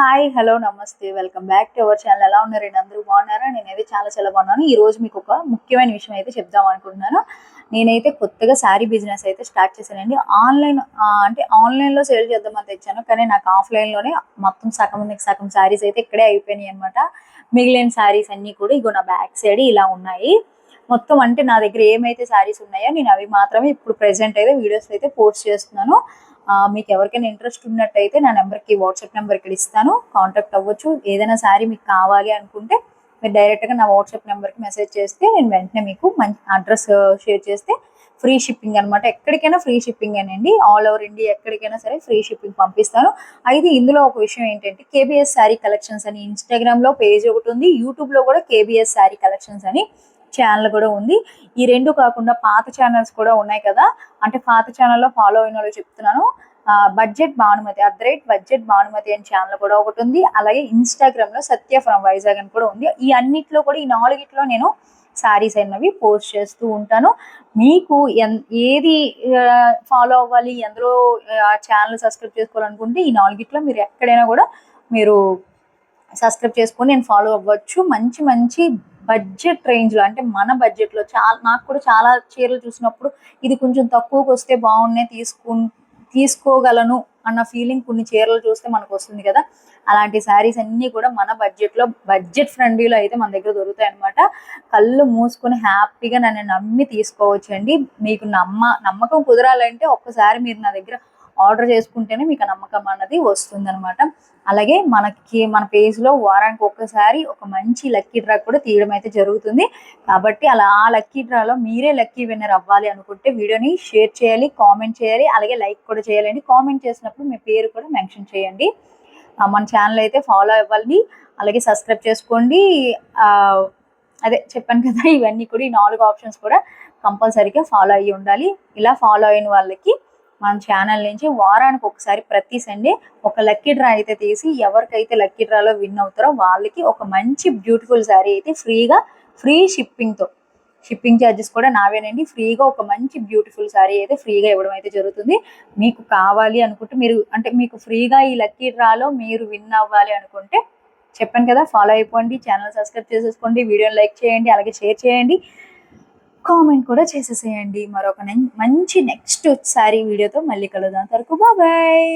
Hi hello నమస్తే welcome back to our channel. ఎలా ఉన్నారండి అందరూ బాగున్నారా? నేనైతే చాలా చాలా బాగున్నాను. ఈ రోజు మీకు ఒక ముఖ్యమైన విషయం అయితే చెప్దాం అనుకుంటున్నాను. నేనైతే కొత్తగా శారీ బిజినెస్ అయితే స్టార్ట్ చేశానండి. ఆన్లైన్ అంటే ఆన్లైన్లో సేల్ చేద్దామని తెచ్చాను. కానీ నాకు ఆఫ్లైన్లోనే మొత్తం సగం సగం శారీస్ అయితే ఇక్కడే అయిపోయినాయి అనమాట మిగిలిన శారీస్ అన్నీ కూడా ఇగో నా బ్యాక్ సైడ్ ఇలా ఉన్నాయి. మొత్తం అంటే నా దగ్గర ఏమైతే శారీస్ ఉన్నాయో నేను అవి మాత్రమే ఇప్పుడు ప్రెసెంట్ అయితే వీడియోస్ అయితే పోస్ట్ చేస్తున్నాను. మీకు ఎవరికైనా ఇంట్రెస్ట్ ఉన్నట్టయితే నా నెంబర్కి వాట్సాప్ నెంబర్ ఇక్కడ ఇస్తాను. కాంటాక్ట్ అవ్వచ్చు. ఏదైనా శారీ మీకు కావాలి అనుకుంటే మీరు డైరెక్ట్గా నా వాట్సాప్ నెంబర్కి మెసేజ్ చేస్తే నేను వెంటనే మీకు మంచి అడ్రస్ షేర్ చేస్తే ఫ్రీ షిప్పింగ్ అనమాట ఎక్కడికైనా ఫ్రీ షిప్పింగ్ అనండి. ఆల్ ఓవర్ ఇండియా ఎక్కడికైనా సరే ఫ్రీ షిప్పింగ్ పంపిస్తాను. అయితే ఇందులో ఒక విషయం ఏంటంటే కేబిఎస్ శారీ కలెక్షన్స్ అని ఇన్స్టాగ్రామ్లో పేజ్ ఒకటి ఉంది. యూట్యూబ్లో కూడా కేబిఎస్ శారీ కలెక్షన్స్ అని ఛానల్ కూడా ఉంది. ఈ రెండు కాకుండా పాత ఛానల్స్ కూడా ఉన్నాయి కదా. అంటే పాత ఛానల్లో ఫాలో అయిన వాళ్ళు చెప్తున్నాను. Budget Bhanumathi at the rate budget Bhanumathi అనే ఛానల్ కూడా ఒకటి ఉంది. అలాగే ఇన్స్టాగ్రామ్లో సత్య ఫ్రమ్ వైజాగ్ అని కూడా ఉంది. ఈ అన్నిట్లో కూడా ఈ నాలుగిట్లో నేను శారీస్ అయినవి పోస్ట్ చేస్తూ ఉంటాను. మీకు ఎన్ ఏది ఫాలో అవ్వాలి ఎందులో ఛానల్ సబ్స్క్రైబ్ చేసుకోవాలనుకుంటే ఈ నాలుగిట్లో మీరు ఎక్కడైనా కూడా మీరు సబ్స్క్రైబ్ చేసుకొని నేను ఫాలో అవ్వచ్చు. మంచి మంచి బడ్జెట్ రేంజ్లో అంటే మన బడ్జెట్లో చాలా నాకు కూడా చాలా చీరలు చూసినప్పుడు ఇది కొంచెం తక్కువకి వస్తే బాగున్నాయి తీసుకు తీసుకోగలను అన్న ఫీలింగ్ కొన్ని చీరలు చూస్తే మనకు వస్తుంది కదా. అలాంటి శారీస్ అన్నీ కూడా మన బడ్జెట్లో బడ్జెట్ ఫ్రెండ్లీలో అయితే మన దగ్గర దొరుకుతాయి అనమాట కళ్ళు మూసుకొని హ్యాపీగా నన్ను నమ్మి తీసుకోవచ్చండి. మీకు నమ్మ నమ్మకం కుదరాలంటే ఒక్కసారి మీరు నా దగ్గర ఆర్డర్ చేసుకుంటేనే మీకు నమ్మకం అన్నది వస్తుందన్నమాట. అలాగే మనకి మన పేజ్లో వారానికి ఒక్కసారి ఒక మంచి లక్కీ డ్రా కూడా తీయడం అయితే జరుగుతుంది. కాబట్టి అలా ఆ లక్కీ డ్రాలో మీరే లక్కీ విన్నర్ అవ్వాలి అనుకుంటే వీడియోని షేర్ చేయాలి కామెంట్ చేయాలి అలాగే లైక్ కూడా చేయాలండి. కామెంట్ చేసినప్పుడు మీ పేరు కూడా మెన్షన్ చేయండి. మన ఛానల్ అయితే ఫాలో అవ్వాలి అలాగే సబ్స్క్రైబ్ చేసుకోండి. అదే చెప్పాను కదా ఇవన్నీ కూడా ఈ నాలుగు ఆప్షన్స్ కూడా కంపల్సరీగా ఫాలో అయ్యి ఉండాలి. ఇలా ఫాలో అయిన వాళ్ళకి మన ఛానల్ నుంచి వారానికి ఒకసారి ప్రతి సండే ఒక లక్కీ డ్రా అయితే తీసి ఎవరికైతే లక్కీ డ్రాలో విన్ అవుతారో వాళ్ళకి ఒక మంచి బ్యూటిఫుల్ శారీ అయితే ఫ్రీగా ఫ్రీ షిప్పింగ్తో షిప్పింగ్ ఛార్జెస్ కూడా నావేనండి. ఫ్రీగా ఒక మంచి బ్యూటిఫుల్ శారీ అయితే ఫ్రీగా ఇవ్వడం అయితే జరుగుతుంది. మీకు కావాలి అనుకుంటే మీరు అంటే మీకు ఫ్రీగా ఈ లక్కీ డ్రాలో మీరు విన్ అవ్వాలి అనుకుంటే చెప్పాను కదా ఫాలో అయిపోండి ఛానల్ సబ్స్క్రైబ్ చేసేసుకోండి వీడియోని లైక్ చేయండి అలాగే షేర్ చేయండి. కామెంట్ కూడా చేసేసేయండి. మరొక మంచి నెక్స్ట్ సారీ వీడియోతో మళ్ళీ కలుద్దాం తరకు బాయ్.